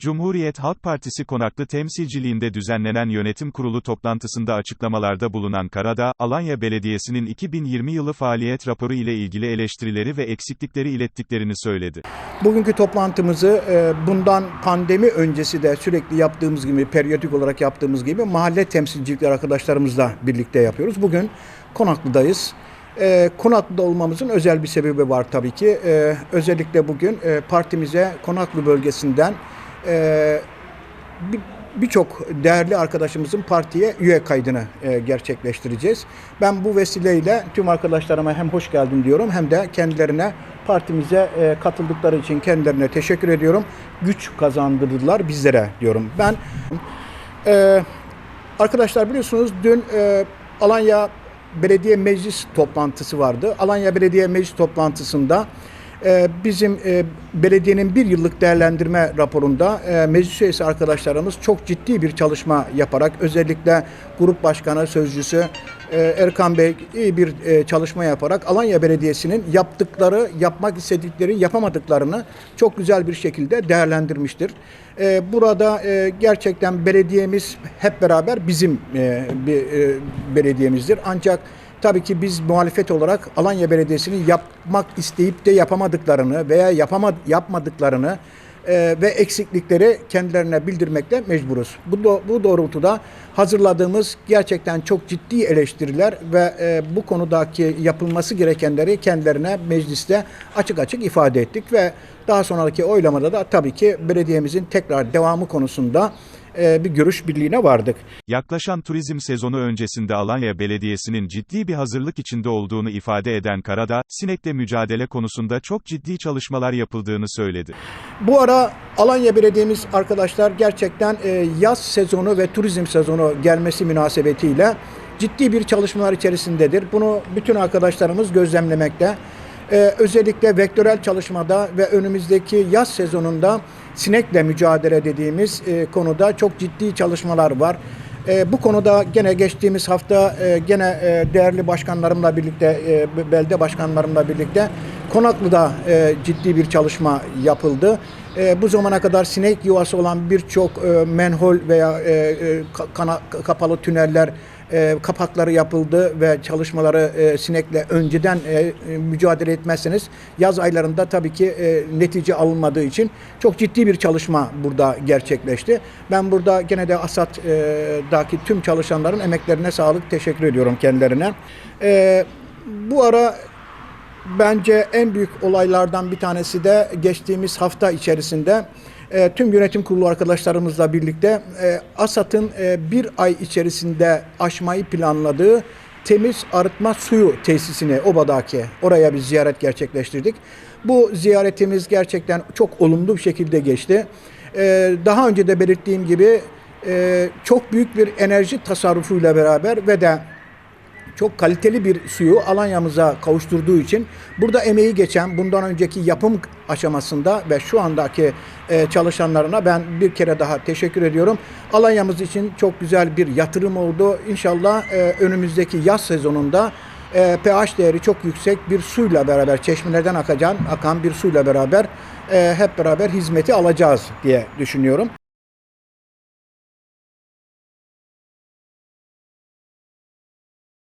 Cumhuriyet Halk Partisi konaklı temsilciliğinde düzenlenen yönetim kurulu toplantısında açıklamalarda bulunan Karadağ, Alanya Belediyesi'nin 2020 yılı faaliyet raporu ile ilgili eleştirileri ve eksiklikleri ilettiklerini söyledi. Bugünkü toplantımızı e, bundan pandemi öncesi de sürekli yaptığımız gibi, periyodik olarak yaptığımız gibi mahalle temsilcilikleri arkadaşlarımızla birlikte yapıyoruz. Bugün Konaklı'dayız. E, Konaklı'da olmamızın özel bir sebebi var tabii ki. E, özellikle bugün e, partimize Konaklı bölgesinden e, bir- birçok değerli arkadaşımızın partiye üye kaydını e, gerçekleştireceğiz. Ben bu vesileyle tüm arkadaşlarıma hem hoş geldin diyorum hem de kendilerine partimize e, katıldıkları için kendilerine teşekkür ediyorum. Güç kazandırdılar bizlere diyorum. Ben e, arkadaşlar biliyorsunuz dün e, Alanya Belediye Meclis toplantısı vardı. Alanya Belediye Meclis toplantısında bizim e, belediyenin bir yıllık değerlendirme raporunda e, meclis üyesi arkadaşlarımız çok ciddi bir çalışma yaparak özellikle grup başkanı sözcüsü e, Erkan Bey iyi bir çalışma yaparak Alanya Belediyesi'nin yaptıkları, yapmak istedikleri, yapamadıklarını çok güzel bir şekilde değerlendirmiştir. Burada gerçekten belediyemiz hep beraber bizim bir belediyemizdir. Ancak Tabii ki biz muhalefet olarak Alanya Belediyesi'nin yapmak isteyip de yapamadıklarını veya yapama, yapmadıklarını e, ve eksiklikleri kendilerine bildirmekle mecburuz. Bu, do- bu doğrultuda hazırladığımız gerçekten çok ciddi eleştiriler ve e, bu konudaki yapılması gerekenleri kendilerine mecliste açık açık ifade ettik ve daha sonraki oylamada da tabii ki belediyemizin tekrar devamı konusunda bir görüş birliğine vardık. Yaklaşan turizm sezonu öncesinde Alanya Belediyesi'nin ciddi bir hazırlık içinde olduğunu ifade eden Karadağ, sinekle mücadele konusunda çok ciddi çalışmalar yapıldığını söyledi. Bu ara Alanya Belediye'miz arkadaşlar gerçekten e, yaz sezonu ve turizm sezonu gelmesi münasebetiyle ciddi bir çalışmalar içerisindedir. Bunu bütün arkadaşlarımız gözlemlemekte. E, özellikle vektörel çalışmada ve önümüzdeki yaz sezonunda sinekle mücadele dediğimiz e, konuda çok ciddi çalışmalar var. E, bu konuda gene geçtiğimiz hafta e, gene e, değerli başkanlarımla birlikte, e, belde başkanlarımla birlikte Konaklı'da e, ciddi bir çalışma yapıldı. E, bu zamana kadar sinek yuvası olan birçok e, menhol veya e, e, kapalı tüneller e, kapakları yapıldı ve çalışmaları e, sinekle önceden e, e, mücadele etmezseniz yaz aylarında tabii ki e, netice alınmadığı için çok ciddi bir çalışma burada gerçekleşti. Ben burada gene de ASAD'daki tüm çalışanların emeklerine sağlık teşekkür ediyorum kendilerine. E, bu ara Bence en büyük olaylardan bir tanesi de geçtiğimiz hafta içerisinde e, tüm yönetim kurulu arkadaşlarımızla birlikte e, ASAD'ın e, bir ay içerisinde aşmayı planladığı temiz arıtma suyu tesisini Oba'daki oraya bir ziyaret gerçekleştirdik. Bu ziyaretimiz gerçekten çok olumlu bir şekilde geçti. E, daha önce de belirttiğim gibi e, çok büyük bir enerji tasarrufuyla beraber ve de çok kaliteli bir suyu Alanya'mıza kavuşturduğu için burada emeği geçen bundan önceki yapım aşamasında ve şu andaki e, çalışanlarına ben bir kere daha teşekkür ediyorum. Alanya'mız için çok güzel bir yatırım oldu. İnşallah e, önümüzdeki yaz sezonunda e, pH değeri çok yüksek bir suyla beraber çeşmelerden akacan akan bir suyla beraber e, hep beraber hizmeti alacağız diye düşünüyorum.